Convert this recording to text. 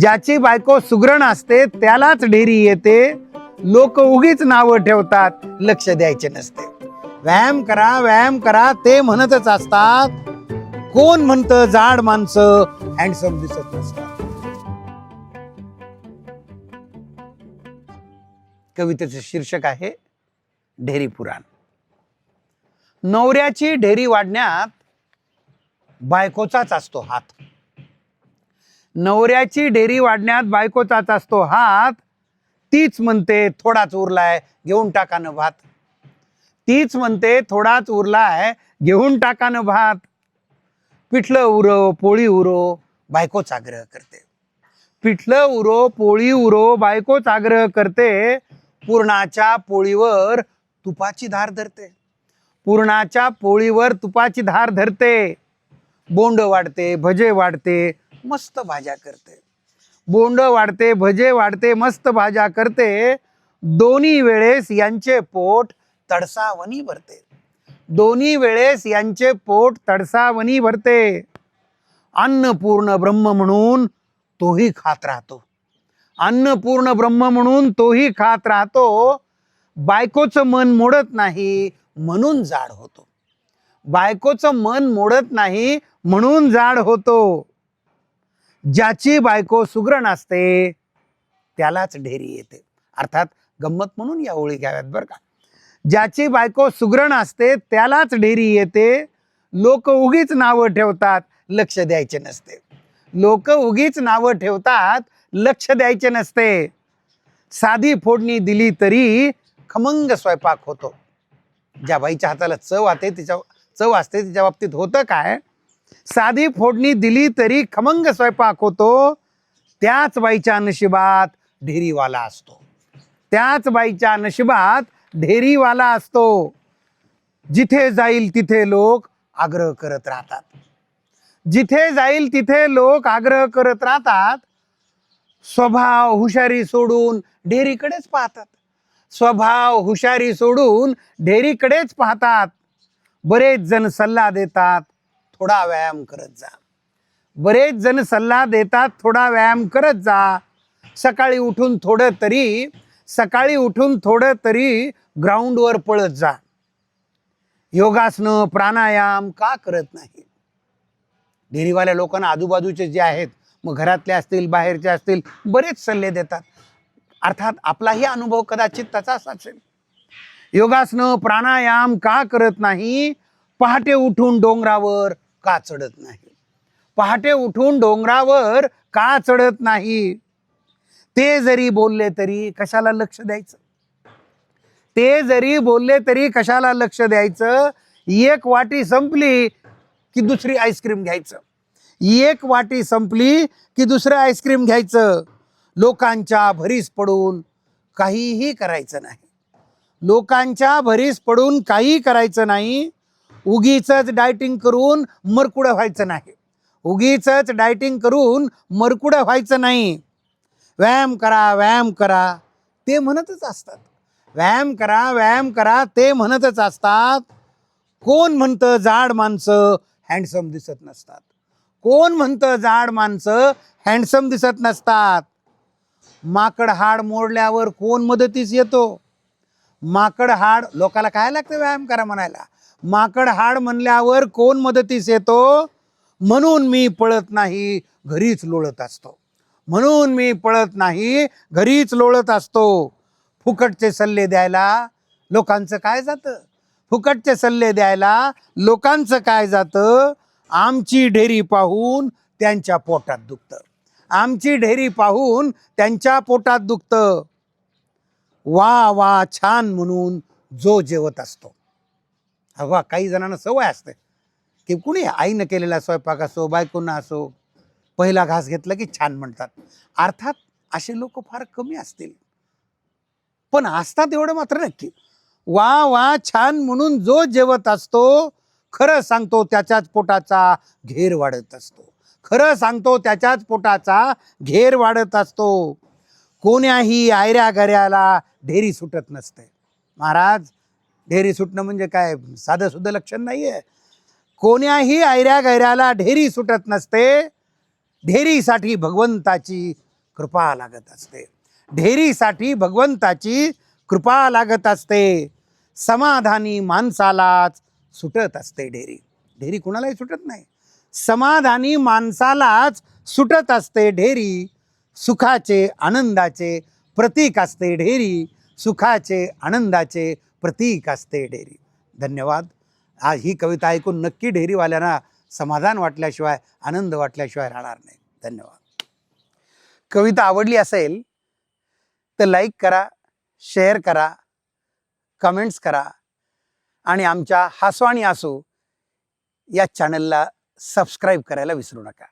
ज्याची बायको सुग्रण असते त्यालाच ढेरी येते. लोक उगीच नावं ठेवतात लक्ष द्यायचे नसते. व्यायाम करा व्यायाम करा ते म्हणतच असतात. कोण म्हणतं जाड माणसं हँडसम दिसत नसतात. कवितेचं शीर्षक आहे ढेरी पुराण. नवऱ्याची ढेरी वाढण्यात बायकोचाच असतो हात. नवऱ्याची ढेरी वाढण्यात बायकोचाच असतो. हात तीच म्हणते थोडाच उरलाय घेऊन टाकानं भात. तीच म्हणते थोडाच उरलाय घेऊन टाकानं भात. पिठलं उरो पोळी उरो बायकोच आग्रह करते. पिठलं उरो पोळी उरो बायकोच आग्रह करते. पूर्णाच्या पोळीवर तुपाची धार धरते. पूर्णाच्या पोळीवर तुपाची धार धरते. बोंड वाढते भजे वाढते मस्त भाज्या करते. बोंड वाढते भजे वाढते मस्त भाज्या करते. दोन्ही वेळेस यांचे पोट तडसावणी भरते. दोन्ही वेळेस यांचे पोट तडसावणी भरते. अन्नपूर्ण ब्रह्म म्हणून तोही खात राहतो. अन्नपूर्ण ब्रह्म म्हणून तोही खात राहतो. बायकोचं मन मोडत नाही म्हणून जाड होतो. बायकोचं मन मोडत नाही म्हणून जाड होतो. ज्याची बायको सुगरण असते त्यालाच ढेरी येते. अर्थात गंमत म्हणून या ओळी घ्याव्यात बरं का. ज्याची बायको सुगरण असते त्यालाच ढेरी येते. लोक उगीच नावं ठेवतात लक्ष द्यायचे नसते. लोक उगीच नावं ठेवतात लक्ष द्यायचे नसते. साधी फोडणी दिली तरी खमंग स्वयंपाक होतो. ज्या बाईच्या हाताला चव आते तिच्या चव असते तिच्या बाबतीत होतं काय? साधी फोडणी दिली तरी खमंग स्वयंपाक होतो. त्याच बाईच्या नशिबात ढेरीवाला असतो. त्याच बाईच्या नशिबात ढेरीवाला असतो. जिथे जाईल तिथे लोक आग्रह करत राहतात. जिथे जाईल तिथे लोक आग्रह करत राहतात. स्वभाव हुशारी सोडून ढेरीकडेच पाहतात. स्वभाव हुशारी सोडून ढेरीकडेच पाहतात. बरेच जण सल्ला देतात. थोडा व्यायाम करत जा. बरेच जण सल्ला देतात थोडा व्यायाम करत जा. सकाळी उठून थोडं तरी सकाळी उठून थोडं तरी ग्राउंडवर पळत जा. योगासनं प्राणायाम का करत नाही? डेअरीवाल्या लोकांना आजूबाजूचे जे आहेत मग घरातले असतील बाहेरचे असतील बरेच सल्ले देतात. अर्थात आपलाही अनुभव कदाचित तसाच असेल. योगासनं प्राणायाम का करत नाही? पहाटे उठून डोंगरावर का चढत नाही? पहाटे उठून डोंगरावर का चढत नाही? ते जरी बोलले तरी कशाला लक्ष द्यायचं? ते जरी बोलले तरी कशाला लक्ष द्यायचं? एक वाटी संपली की दुसरी आईस्क्रीम घ्यायचं. एक वाटी संपली की दुसरं आईस्क्रीम घ्यायचं. लोकांच्या भरीस पडून काहीही करायचं नाही. लोकांच्या भरीस पडून काही करायचं नाही. उगीच डायटिंग करून मरकुडं व्हायचं नाही. उगीच डायटिंग करून मरकुडं व्हायचं नाही. व्यायाम करा व्यायाम करा ते म्हणतच असतात. व्यायाम करा व्यायाम करा ते म्हणतच असतात. कोण म्हणतं जाड माणसं हँडसम दिसत नसतात? कोण म्हणतं जाड माणसं हँडसम दिसत नसतात? माकड हाड मोडल्यावर कोण मदतीस येतो? माकड हाड लोकाला काय लागतं व्यायाम करा म्हणायला? माकड हाड म्हणल्यावर कोण मदतीस येतो? म्हणून मी पळत नाही घरीच लोळत असतो. म्हणून मी पळत नाही घरीच लोळत असतो. फुकटचे सल्ले द्यायला लोकांचं काय जातं? फुकटचे सल्ले द्यायला लोकांचं काय जातं? आमची ढेरी पाहून त्यांच्या पोटात दुखतं. आमची ढेरी पाहून त्यांच्या पोटात दुखतं. वा वा छान म्हणून जो जेवत असतो. हवा काही जणांना सवय असते की कुणी आईनं केलेला स्वयंपाक असो बायकोनं असो पहिला घास घेतला की छान म्हणतात. अर्थात असे लोक फार कमी असतील. पण असतात एवढं मात्र नक्की. वा वा छान म्हणून जो जेवत असतो खरं सांगतो त्याच्याच पोटाचा घेर वाढत असतो. खरं सांगतो त्याच्याच पोटाचा घेर वाढत असतो. कोण्याही आयऱ्या गऱ्याला ढेरी सुटत नसते. महाराज ढेरी सुटणं म्हणजे काय? साधं सुद्धा लक्षण नाहीये. कोण्याही आयऱ्या गैऱ्याला ढेरी सुटत नसते. ढेरीसाठी भगवंताची कृपा लागत असते. ढेरीसाठी भगवंताची कृपा लागत असते. समाधानी माणसालाच सुटत असते ढेरी. ढेरी कुणालाही सुटत नाही. समाधानी माणसालाच सुटत असते ढेरी. सुखाचे आनंदाचे प्रतीक असते ढेरी. सुखाचे आनंदाचे प्रतीक असते डेअरी. धन्यवाद. आज ही कविता ऐकून नक्की डेअरीवाल्यांना समाधान वाटल्याशिवाय आनंद वाटल्याशिवाय राहणार नाही. धन्यवाद. कविता आवडली असेल तर लाईक करा शेअर करा कमेंट्स करा आणि आमच्या हासो आणि या चॅनलला सबस्क्राईब करायला विसरू नका.